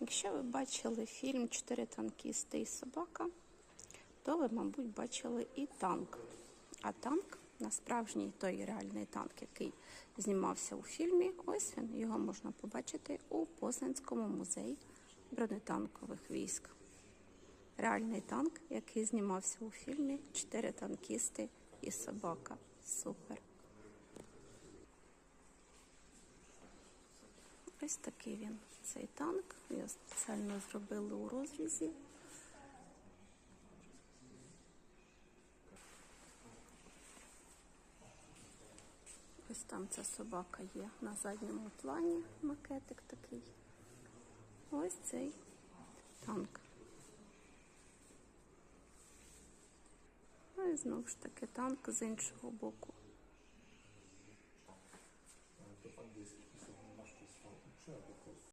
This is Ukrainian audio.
Якщо ви бачили фільм Чотири танкісти і собака, то ви, мабуть, бачили і танк. А танк на справжній той реальний танк, який знімався у фільмі, ось він його можна побачити у Познанському музеї бронетанкових військ. Реальний танк, який знімався у фільмі Чотири танкісти і собака. Супер. Ось такий він, цей танк. Його спеціально зробили у розрізі. Ось там ця собака є на задньому плані, макетик такий. Ось цей танк. Ну і знову ж таки танк з іншого боку. Şöyle.